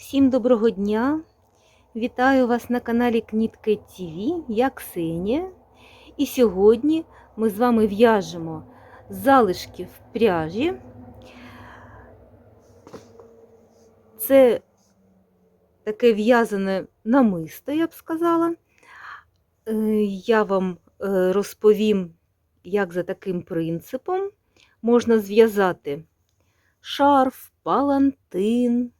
Всім доброго дня! Вітаю вас на каналі Кнітки ТВ. Я Ксенія. І сьогодні ми з вами в'яжемо залишки в пряжі. Це таке в'язане намисто, я б сказала. Е, Я вам е, розповім, як за таким принципом можна зв'язати шарф, палантин,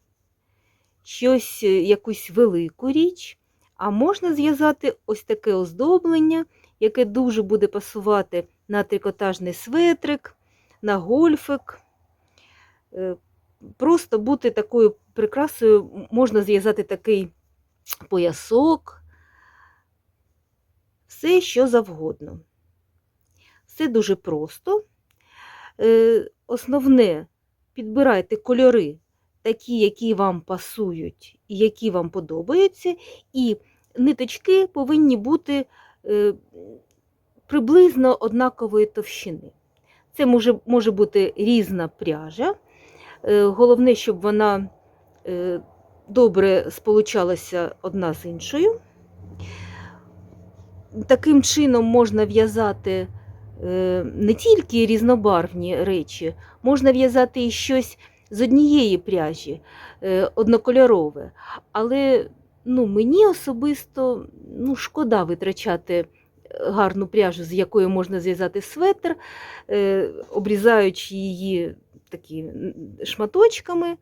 щось, е, якусь велику річ, а можна зв'язати ось таке оздоблення, яке дуже буде пасувати на трикотажний светрик, на гольфик. Е, Просто бути такою прикрасою, можна зв'язати такий поясок, все, що завгодно. Все дуже просто. Е, Основне, підбирайте кольори такі, які вам пасують і які вам подобаються, і ниточки повинні бути е, приблизно однакової товщини. Це може, може бути різна пряжа. Е, Головне, щоб вона е, добре сполучалася одна з іншою. Таким чином можна в'язати не тільки різнобарвні речі, можна в'язати і щось з однієї пряжі, е, однокольорове. Але ну, мені особисто ну, шкода витрачати гарну пряжу, з якої можна зв'язати светр, е, обрізаючи її такі шматочками,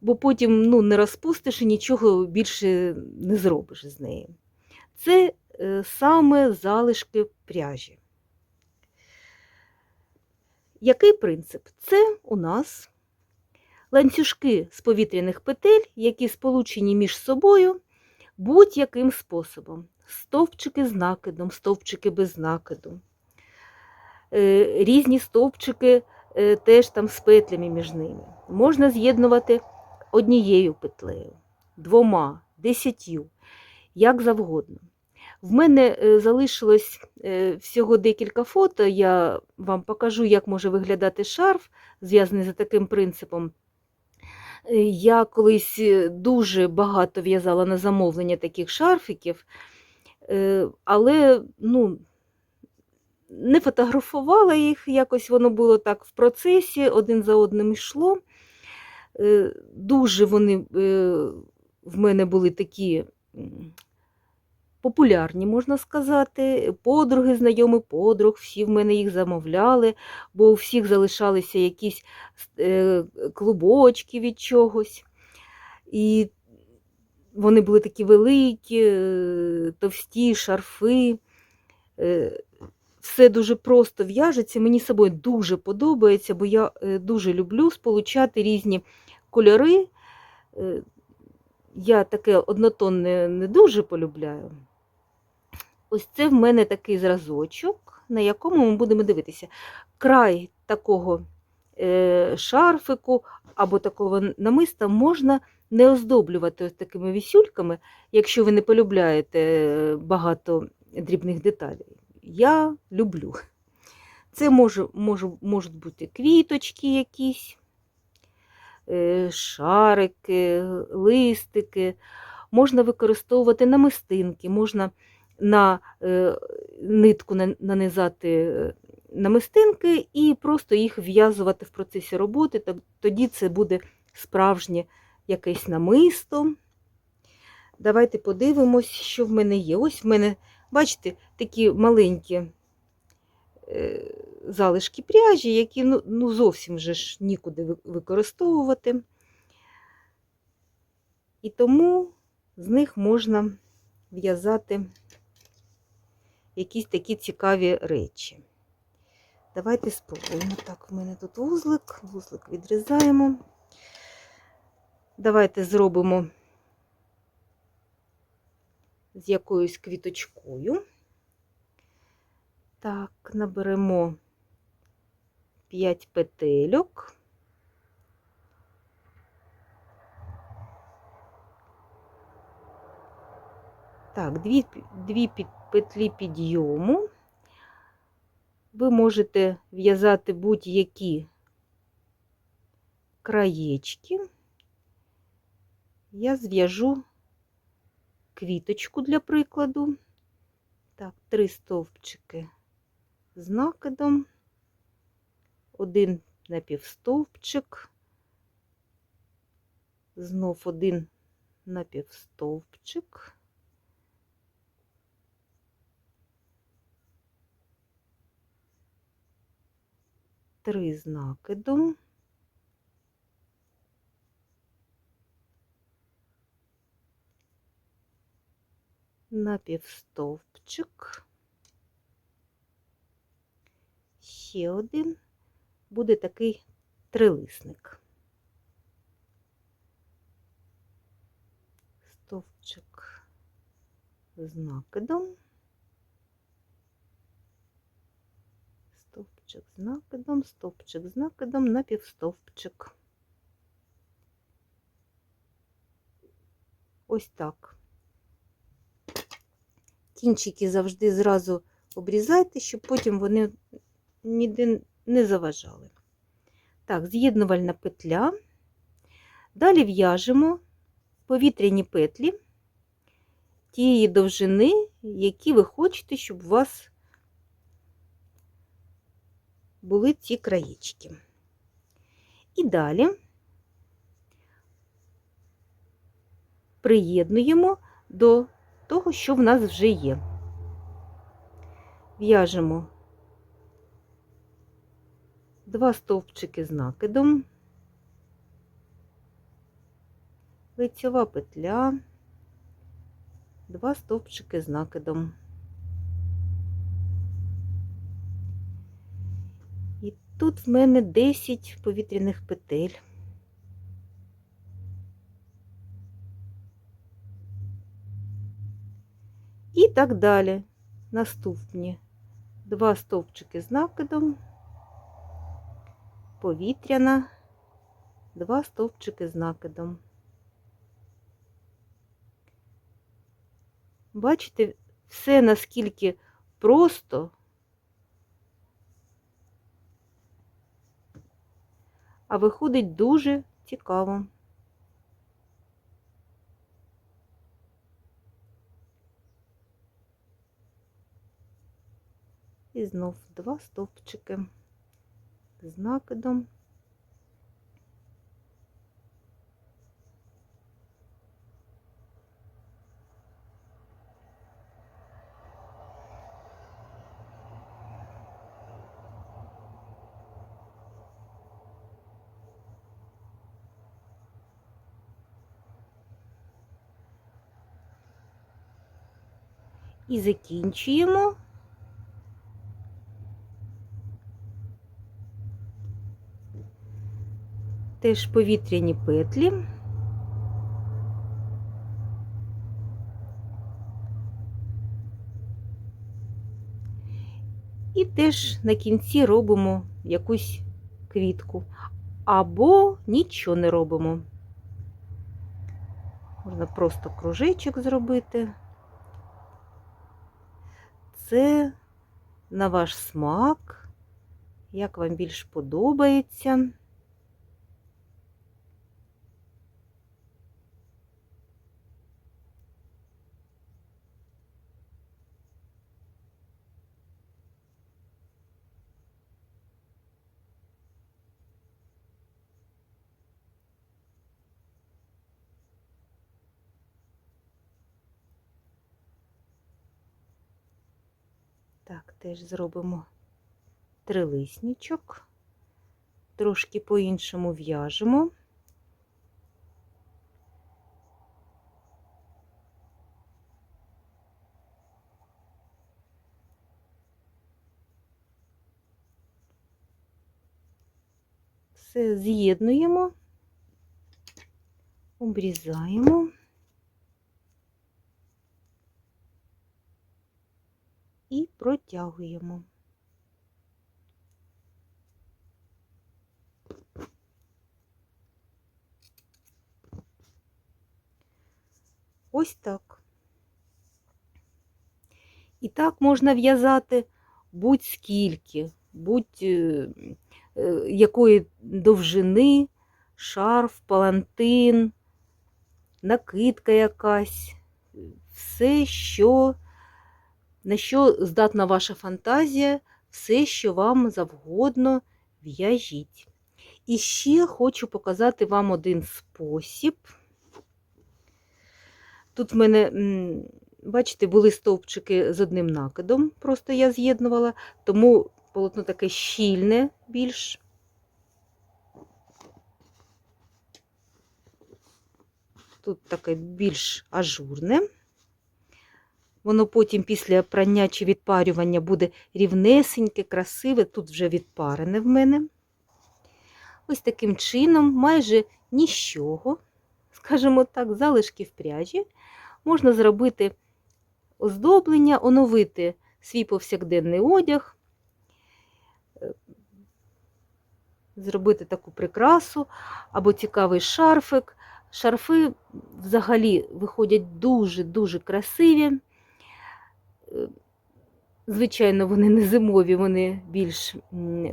бо потім ну, не розпустиш і нічого більше не зробиш з неї. Це е, саме залишки пряжі. Який принцип? Це у нас ланцюжки з повітряних петель, які сполучені між собою будь-яким способом. Стовпчики з накидом, стовпчики без накиду. Е, Різні стовпчики е, теж там з петлями між ними. Можна з'єднувати однією петлею, двома, десятью, як завгодно. В мене е, залишилось всього декілька фото. Я вам покажу, як може виглядати шарф, зв'язаний за таким принципом. Я колись е, дуже багато в'язала на замовлення таких шарфіків, е, але ну, не фотографувала їх, якось воно було так в процесі, один за одним йшло. Е, Дуже вони в мене були такі популярні, можна сказати. Подруги, знайомі подруг, всі в мене їх замовляли, бо у всіх залишалися якісь е, клубочки від чогось. І вони були такі великі, е, товсті шарфи. Е, Все дуже просто в'яжеться. Мені собою дуже подобається, бо я дуже люблю сполучати різні кольори. Я таке однотонне не дуже полюбляю. Ось це в мене такий зразочок, на якому ми будемо дивитися. Край такого е, шарфику або такого намиста можна не оздоблювати такими вісюльками, якщо ви не полюбляєте е, багато дрібних деталей. Я люблю. Це може, може, можуть бути квіточки якісь, е, шарики, листики. Можна використовувати намистинки, можна на е, нитку нанизати е, намистинки і просто їх в'язувати в процесі роботи. Тоді це буде справжнє якесь намисто. Давайте подивимось, що в мене є. Ось в мене, бачите, такі маленькі е, залишки пряжі, які ну, ну зовсім вже ж нікуди використовувати. І тому з них можна в'язати якісь такі цікаві речі. Давайте спробуємо. Так, в мене тут вузлик, вузлик відрізаємо. Давайте зробимо з якоюсь квіточкою. Так, наберемо 5 петельок. Так, дві, дві петлі підйому. Ви можете в'язати будь-які краєчки. я зв'яжу квіточку для прикладу. Так, три стовпчики з накидом, один напівстовпчик, знов один напівстовпчик. Три з накидом. напівстовпчик. Ще один буде такий трилисник. Стовпчик з накидом. Стовпчик з накидом, стовпчик з накидом, напівстовпчик. Ось так. Кінчики завжди зразу обрізайте, щоб потім вони ніде не заважали. Так, з'єднувальна петля. Далі в'яжемо повітряні петлі тієї довжини, які ви хочете, щоб у вас були ці краєчки. І далі приєднуємо до того, що в нас вже є. В'яжемо два стовпчики з накидом, лицьова петля, два стовпчики з накидом. І тут в мене 10 повітряних петель. І так далі. Наступні два стовпчики з накидом, повітряна, два стовпчики з накидом. Бачите, все наскільки просто, а виходить дуже цікаво. І знов два стовпчики з накидом. І закінчуємо теж повітряні петлі. І теж на кінці робимо якусь квітку, або нічого не робимо. Можна просто кружечок зробити. Це на ваш смак, як вам більш подобається. Так, теж зробимо трилисничок, трошки по-іншому в'яжемо. Все з'єднуємо, обрізаємо. І протягуємо. Ось так. І так можна в'язати будь-скільки, будь-якої довжини, шарф, палантин, накидка якась, все, що, на що здатна ваша фантазія, все, що вам завгодно, в'яжіть. І ще хочу показати вам один спосіб. Тут в мене, бачите, були стовпчики з одним накидом, просто я з'єднувала, тому полотно таке щільне більш. Тут таке більш ажурне. Воно потім після прання чи відпарювання буде рівнесеньке, красиве, тут вже відпарене в мене. Ось таким чином, майже нічого, скажімо так, залишки в пряжі, можна зробити оздоблення, оновити свій повсякденний одяг, е, зробити таку прикрасу або цікавий шарфик. Шарфи взагалі виходять дуже-дуже красиві. Звичайно, вони не зимові, вони більш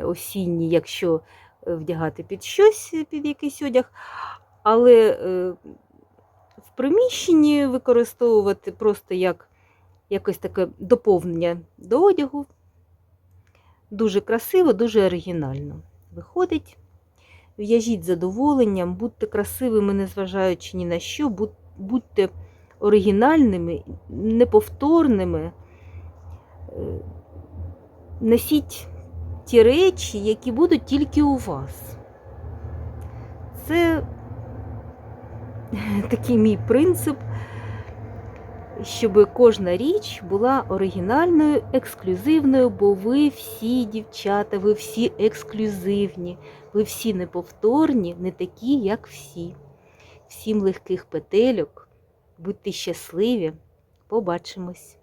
осінні, якщо е, вдягати під щось, під якийсь одяг. Але е, в приміщенні використовувати просто як якось таке доповнення до одягу. Дуже красиво, дуже оригінально виходить. В'яжіть задоволенням, будьте красивими, незважаючи ні на що, будьте оригінальними, неповторними. Носіть ті речі, які будуть тільки у вас. Це такий мій принцип, щоб кожна річ була оригінальною, ексклюзивною, бо ви всі дівчата, ви всі ексклюзивні, ви всі неповторні, не такі, як всі. Всім легких петельок, будьте щасливі, побачимось!